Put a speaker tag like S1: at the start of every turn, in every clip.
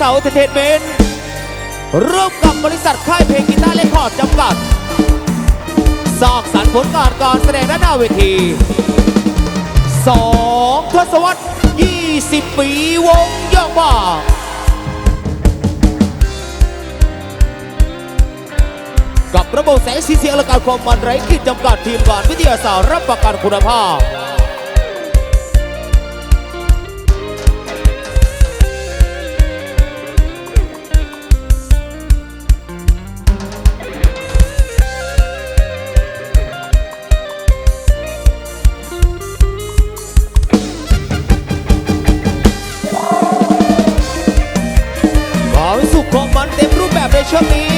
S1: เสาเทเทนเมนต์ร่วมกับบริษัทค่ายเพลงกีตาร์เลคคอร์ดจำกัด สร้างสรรค์ผลงานการแสดงด้านหน้าเวทีสองทศวรรษ 20 ปีวงย่องบ้ากับระบบแสงสีเสียงและการความมันไร้ขีดจำกัดทีมงานวิทยาศาสตร์รับประกันคุณภาพ ม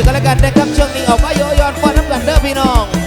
S1: ยก็แล้วกันนะครับช่วงนี้ออกมาโยยอนฟ้อนน้ำกันเด้อพี่น้อง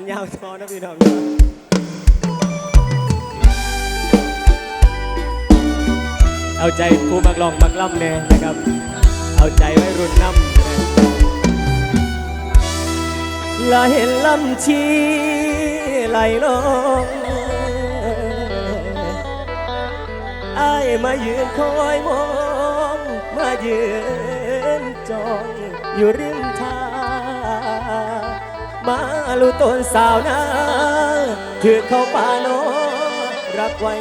S2: นยาวทอนะพี่น้องเอาใจผู้มักลองมักล่ำเนี่ยนะครับ เอาใจไว้รุ่นน้ำลาเห็นลำชีไหลลงไอายมายืนคอยมอง มายืนจองอยู่ริม มาลูต้นสาวนาถือเขาป่าโนรักไว้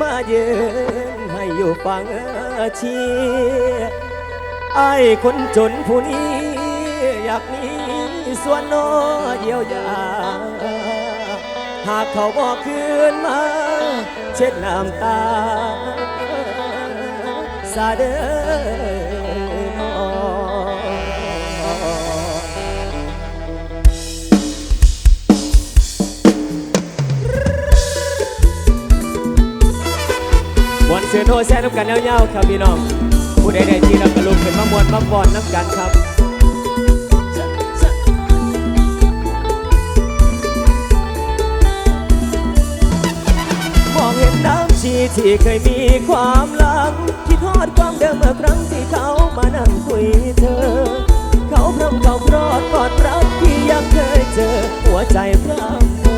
S2: มาเยืนให้อยู่ฟังเชีไอ้คนจนผู้นี้อยากมีส่วนโนเยียวยา หากเขาบอกคืนมา เช็ดน้ำตา สาเด้อ สือโทแซ่น้ำกันยาวๆครับพี่น้องผู้ใดๆที่รักกระลุกเป็นมามวนมาบอนน้ำกันครับมองเห็นน้ำชีที่เคยมีความหลังคิดทอดความเดิมเมื่อครั้งที่เขามานั่งคุยเธอ เขาพร่ำเขาพรอดกอดรักที่ยังเคยเจอ หัวใจพร่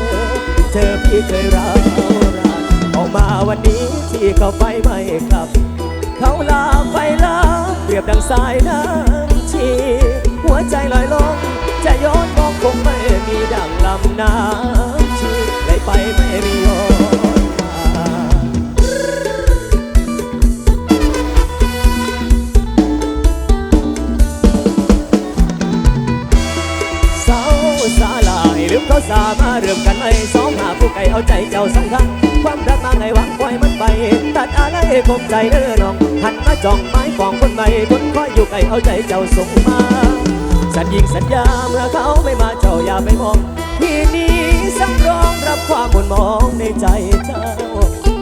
S2: ำเธอที่เคยร้าวรานออก มาวันนี้ที่เขาไปไม่กลับ เขาลาไปลาเปรียบดังสายน้ำชีหัวใจลอยลงจะย้อนมองคงไม่มีดังลำน้ำชีไหลไปไม่มีย้อน ไรคมใจเด้อน้องหันมาจ้องไม้ฟองคนใหม่คนคอยอยู่ไก่เอาใจเจ้าส่งมา สัญญิงสัญญาเมื่อเขาไม่มาเจ้าอย่าไปมองที่นี้สำรองรับความหมุนมองในใจเจ้า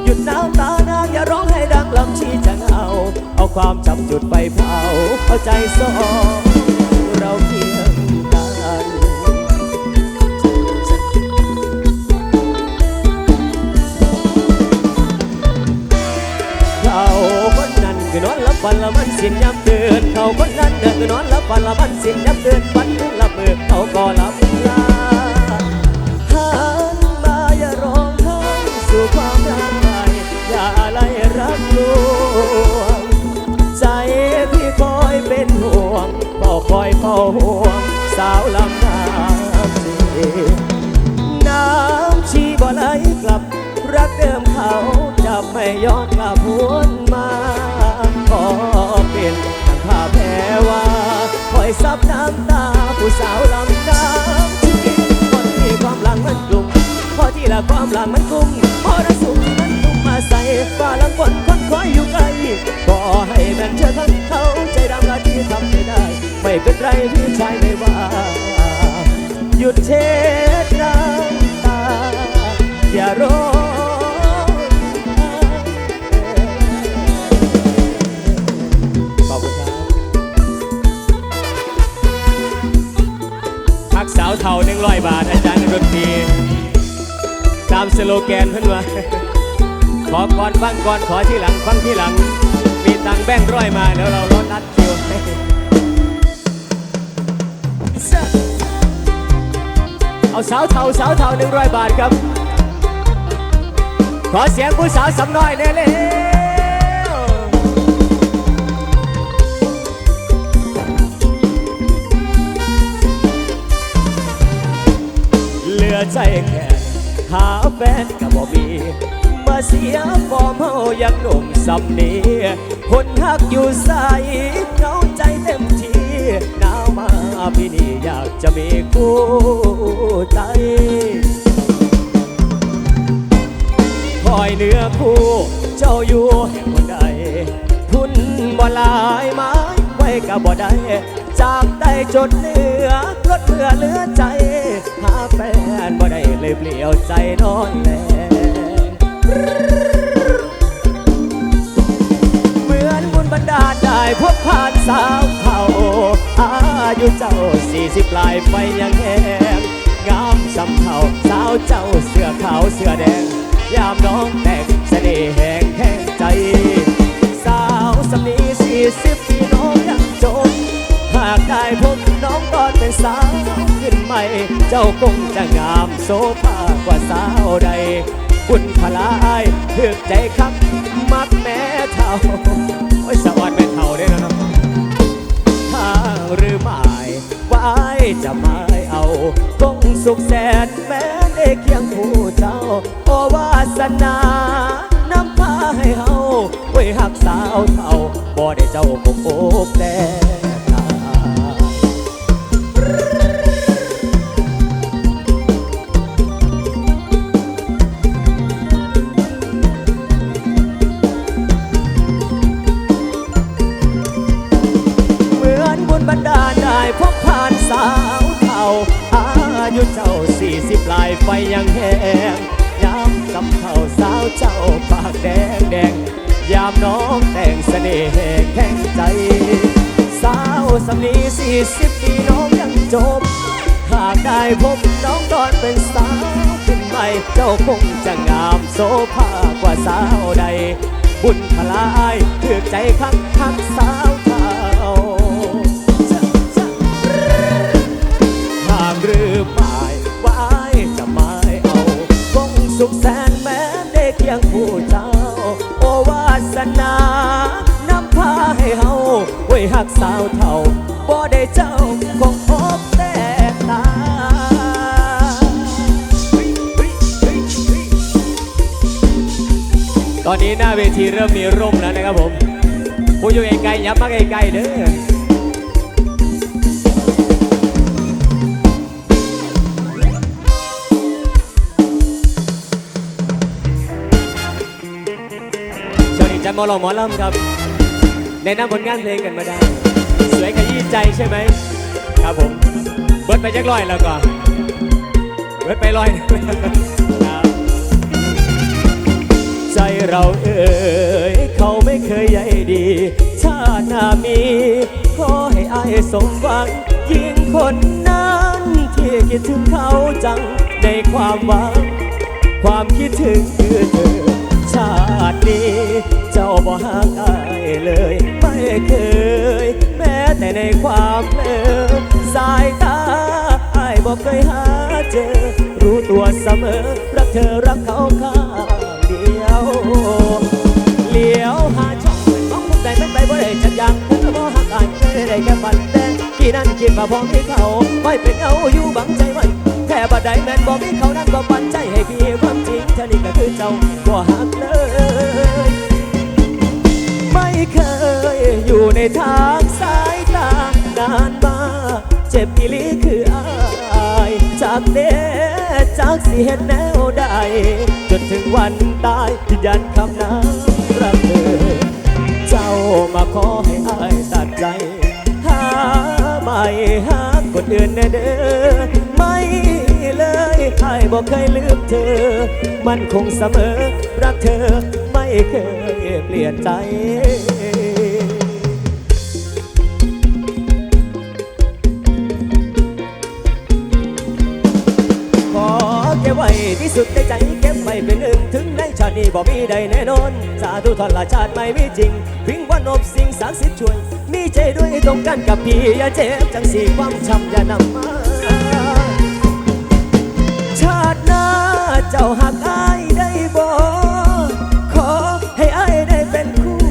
S2: หยุดน้ำตานางอย่าร้องให้ดังลำชีจะเอา เอาความจำจุดไปเผาเอาใจสองเราเคีย คือนอนรับวันละมันสิ้นยับเดินเขาคนนั้นเดินคือนอนรับวันละมันสิ้นยับเดินวันละเมื่อเขาก็รับลาหันมาอย่าร้องไห้สู่ความรักใหม่อย่าอะไรรักลวงใจพี่คอยเป็นห่วงเฝ้าคอยเฝ้าห่วงสาวลำน้ำชีน้ำชีบ่ไหลกลับรักเดิมเขาจะไม่ย้อนกลับวน พอที่ละความหลังมันกุ้มพอระสุมมันตุ้มมาใส่ฟ้าหลังฝนคนคอยอยู่ไกลขอให้แม่นเธอทั้งเขาใจดำละที่ทำไม่ได้ ไม่เป็นไรพี่ชายไม่ว่า หยุดเช็ดน้ำตา อย่าร้องขอบคุณครับพักสาวเท่าหนึ่งร้อยบาท สโลแกนเพิ่นว่าขอก่อนฟังก่อนขอที่หลังฟังที่หลัง มีตังแบ่งร้อยมาเดี๋ยวเราลดนัดคิวเอาสาวเทาสาวเทาหนึ่งร้อยบาทครับ ขอเสียงผู้สาวสำน้อยแน่เลยเหลือใจแค่ หาแฟนกับบ่มี มาเสียฟอร์มเฮายังหนุ่มสำนียคนหักอยู่ใสเหงาใจเต็มทีหนาวมาพี่นี่อยากจะมีคู่ใจคอยเนื้อคู่เจ้าอยู่แห่งคนใดทุนบ่หลายไม้ไว้กับบ่ได้จากได้จดเหลือลดเพื่อเหลือใจ เปลี่ยวใจนอนแลเหมือนบุญบันดาได้พบผ่านสาวเขาอายุเจ้าสี่สิบปลายไปยังแหงงามสำเทาสาวเจ้าเสื้อขาวเสื้อแดง ยามน้องแต่งเสน่ห์แห่งแห่งใจ สาวสำนีสี่สิบปีน้องยังจนหากได้พบน้องตอนเป็นสาวขึ้นใหม่ เจ้าคงจะงามโซภา กว่าสาวใดคุณพลายเถือกใจครับมักแม่เท่าโอ้ยสะออนแม่เท่าได้แล้วเนาะทางหรือไม่ไวจะไม่เอาคงสุขแสนแม้ได้เคียงคู่เจ้าโอวาสนานำพาให้เฮาไว้หักสาวเท่าบ่ได้เจ้าคงโอบแต่ บุญบันดาได้พบผ่านสาวเท่าอายุเจ้าสี่สิบลายไฟยังแห้งยามสำเท่าสาวเจ้าปากแดงแดงยามน้องแต่งเสน่ห์แห่งใจ สาวสำนีสี่สิบปีน้องยังจบ หากได้พบน้องตอนเป็นสาวขึ้นใหม่เจ้าคงจะงามโซภากว่าสาวใด บุญพลายเถือกใจคักคักสาว สุขแสนแม้เด็กยังผู้เจ้า โอวาสนานำพาให้เฮาไว้หักสาวเท่าบ่ได้เจ้าคงพบแต่ตาตอนนี้หน้าเวทีเริ่มมีร่มแล้วนะครับผมผู้อยู่ไกลๆยับมาไกลๆเด้อ ช่วงนี้จะมาลองหมอลำครับในนำผลงานเพลงกันมาได้ สวยขยี้ใจใช่ไหมครับผม เบิดไปจักร้อยแล้วก็เบิดไปร้อยครับใจเราเอ่ยเขาไม่เคยใยดีชาติหน้ามีขอให้อายสมหวังยิ่งคนนั้นที่คิดถึงเขาจังในความหวัง ความคิดถึงคือเธอชาตินี้ เจ้าบ่ห่างอายเลย ไม่เคย แม้แต่ในความเพลอสายตาอายบอกเคยหาเจอ รู้ตัวเสมอ รักเธอรักเขาข้างเดียว เลี้ยวหาช่องมองมุมใดเป็นไปบ่ได้จักอย่างเธอบ่หักอายเคยได้แค่ฝันแต่ที่นั่นคิดว่าพอมีเขาไม่เป็นเอาอยู่บังใจไว้แค่บัดใดแม่นบ่มีเขานั้นก็ปันใจให้พี่ความจริงเธอนี่ก็คือเจ้าบ่หักเลย ไม่เคยอยู่ในทางสายตานานมาเจ็บอีลีคืออายจากเด้จากสิเห็นแนวใดจนถึงวันตายยืนยันคำนั้นรักเธอเจ้ามาขอให้อายตัดใจหาไม่หาคนอื่นแน่เด้อไม่เลยอายบอกเคยลืมเธอ มันคงเสมอ รักเธอไม่เคยเปลี่ยนใจ สุดในใจเก็บไว้เป็นหนึ่งถึงในชาตินี้บ่มีใดแน่นอน สาธุทอนละชาติไม่มีจริงพิงว่านบสิ่งศักดิ์สิช่วย มีใจด้วยตรงกันกับพี่อย่าเจ็บจังสีความช้ำอย่านำมา ชาติหน้าเจ้าหักอายได้บ่ขอให้อายได้เป็นคู่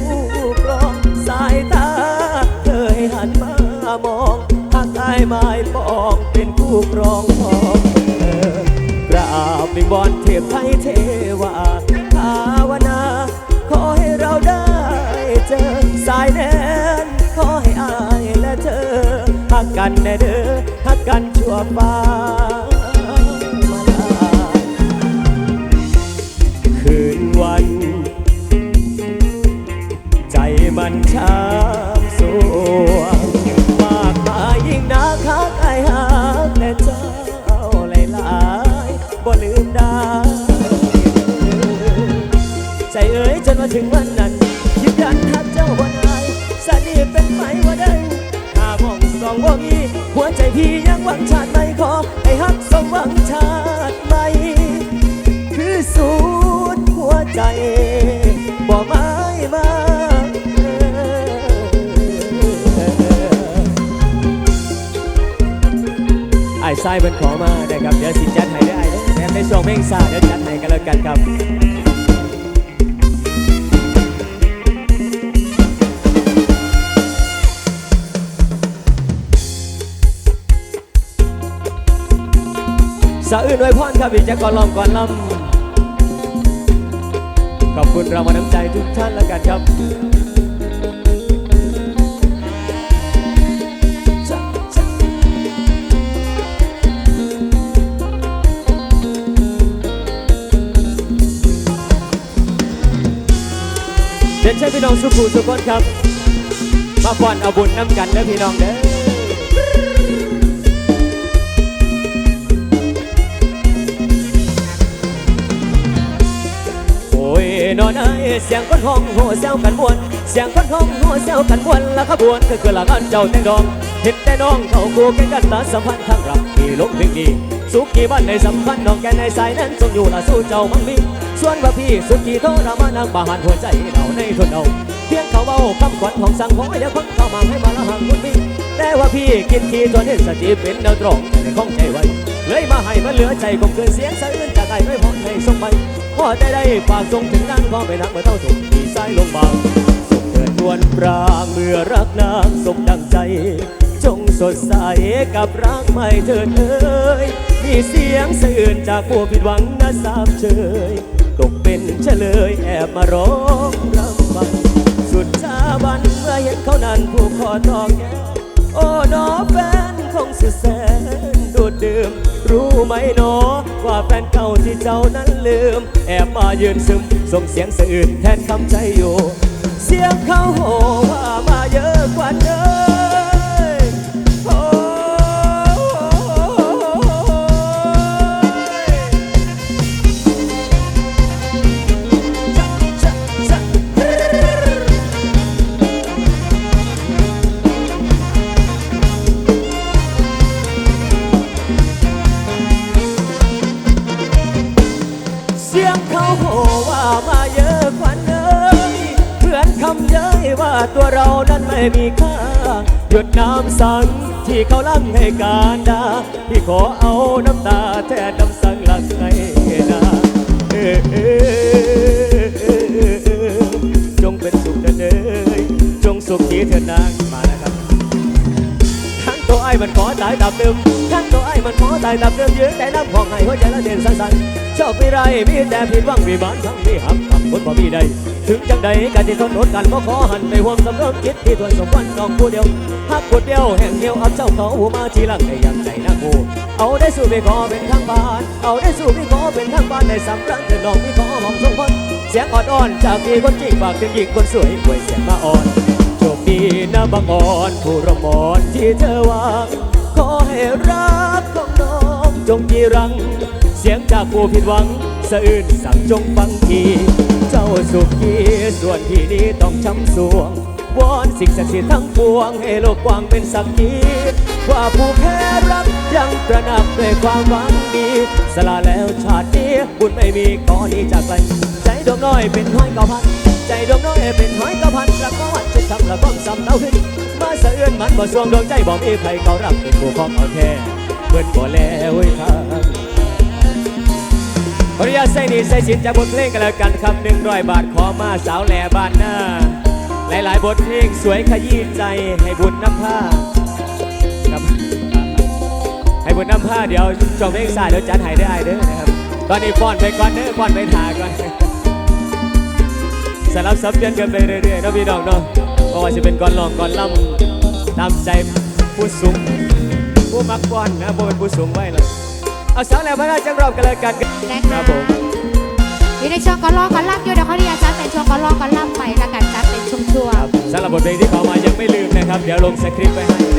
S2: กรองสายตาเธอให้หันมามองหักอายไม้ปองเป็นคู่ครองขอ ราบวิงบอนเทพไทยเทวาภาวนา ขอให้เราได้เจอสายแนนขอให้อายและเธอหักกันแน่เด้อหักกันชั่วฟ้า พี่ยังหวังชาติไม่ขอให้หักสมหวังชาติไม่คือสูญหัวใจบ่ไม้มาไอ้ทรายมันขอมานะครับ เดี๋ยวสิจัดให้ได้แถมในช่วงเพลงซาเดี๋ยวจัดให้กันแล้วกันครับ สะอื่นไว้พรครับอีกจะก่อนลอมก่อนลำขอบคุณรางวัลน้ำใจทุกท่านแล้วกันครับเด็นใช่พี่น้องสุขุสุขคนครับ มาฟอนเอาบุญน้ำกันเด้อพี่น้องเด้อ อนอนไอเสียงคนห้องโหแซวกันบวนเสียงคนห้องโหแซวกันบวนละขบวนก็คือละกันเจ้าแต่งดองเห็นแต่น้องเขาคู่กันกันตาสัมพันธ์ทางรักที่ลงเพียงดีสุกี่บ้านในสัมพันธ์น้องแกในสายนั้นทรงอยู่ละสู้เจ้ามันมีส่วนว่าพี่สุกี้โทรมานางบาหันหัวใจเราในทนเอาเพียงเขาเบาคำขวัญของสังขออย่าคนเข้ามาให้มาละหังคุณมีแต่ว่าพี่กินทีตัวนี้สติเป็นแนวตรงแต่ในข้องใจไว้เลยมาให้มันเหลือใจคงเกินเสียงสะอื้นจากไอ้ไม่พอให้ส่งไป พอได้ได้ฝากส่งถึงนางก็ไปนักเมื่อเท่าถูกที่สายลงบางส่งเถิดวนปรางเมื่อรักนางสมดังใจ จงสดใสกับรักใหม่เถิดเอ่ยมีเสียงสื่นจากผู้ผิดหวังนะสามเชยตกเป็นเฉลยแอบมาร้องรำพันสุดชาบันเมื่อเห็นเขานั้นผู้ขอตอกแก้วโอ้หนอแฟนคงสุดแสน ดื่มรู้ไหมหนอ ว่าแฟนเก่าที่เจ้านั้นลืม แอบมายืนซึม ส่งเสียงสะอื่นแทนคำใจอยู่ เสียงเขาโหว่ามาเยอะกว่าเดิม ตัวเรานั้นไม่มีค่า หยดน้ำสังที่เขาลั่งให้การดาที่ขอเอาน้ำตาแทนน้ำสังหลังให้นาเออเออจงเป็นสุขเถิดเอ่ยจงสุขที่เถิดนางมาแล้วครับทั้งตัวไอ้มันขอตายตับเดิมทั้งตัวไอ้มันขอตายตับเดิมยืนแต่น้ำของให้หัวใจละเด่นสั้นๆชอบไปไรมีแต่ผิดหวังมีบ้านทั้งมีหักทำคนบ่มีใด ถึงจังใดกันที่ทนอดกันบ่ขอหันไปห่วงสำเริงคิดที่ทวนสมวันน้องผู้เดียวหักผู้เดียวแห่งเดียวเอาเจ้าเขาหัวมาทีหลังในยังใจนักกูเอาได้สู้ไปขอเป็นทางบ้าน เอาได้สู้ไปขอเป็นทางบ้านในสำรักเถิดน้องมีขอมองทรงคนเสียงอ่อนๆจากพี่คนจริงฝากถึงหญิงคนสวยป่วยเสียงมาอ่อนโชคดีนะบางอ่อนผู้รมอนที่เธอวางขอให้รักของน้องจงจีรัง เสียงจากผู้ผิดหวังสะอื้นสั่งจงฟังที สุขีส่วนที่นี้ต้องช้ำสวง วอนสิ่งศักดิ์สิทธิ์ทั้งปวง ให้โลกกว้างเป็นสักขีว่าผู้แพ้รักยังตระหนักด้วยความหวังดี สละแล้วชาตินี้บุญไม่มีขอนี้จากไปใจดวงน้อยเป็นห้อยเก้าพัน ใจดวงน้อยเป็นห้อยเก้าพันรักก็วันจะทำละก้องซ้ำเต้าขึ้นมาสะเอื้อนมันบ่สวงดวงใจบอกมีใครเขารับเป็นผู้ของเอาแท้เพื่อนบ่แล้วเว้ยทาง ขออนุญาตใส่นีใส่สินจากบทเพลงกันแล้วกันครับหนึ่งร้อยบาทขอมาสาวแหล่บ้านหน้า หลายๆ บทเพลงสวยขยี้ใจให้บุญน้ำผ้าครับให้บุญน้ำผ้าเดี๋ยวจบเพลงสายเดี๋ยวจัดให้ได้เด้อนะครับ ตอนนี้ป้อนไปก่อนเด้อป้อนไปถาก่อนสลับซับเปลี่ยนกันไปเรื่อยๆเนาะพี่น้องเนาะเพราะว่าจะเป็นก่อนลองก่อนล่ำตามใจผู้สูงผู้มักก่อนนะผู้เป็นผู้สูงไว้เลย เอาสาวแล้วมาได้จังรอบกันเลยกัน
S3: และ
S2: ครั
S3: ค่ะ
S2: บผม
S3: อยู่ในช่วงก่อนร้องก่อนล่ำอยู่เดี๋ยวเขาเรียกจัดเป็นช่วงก่อนร้องก่อนล่ำไปแล้วกันจัดเป็นช่วง
S2: ครับสำหรับบทเพลงที่เขามายังไม่ลืมนะครับ เดี๋ยวลงสคริปต์ไปให้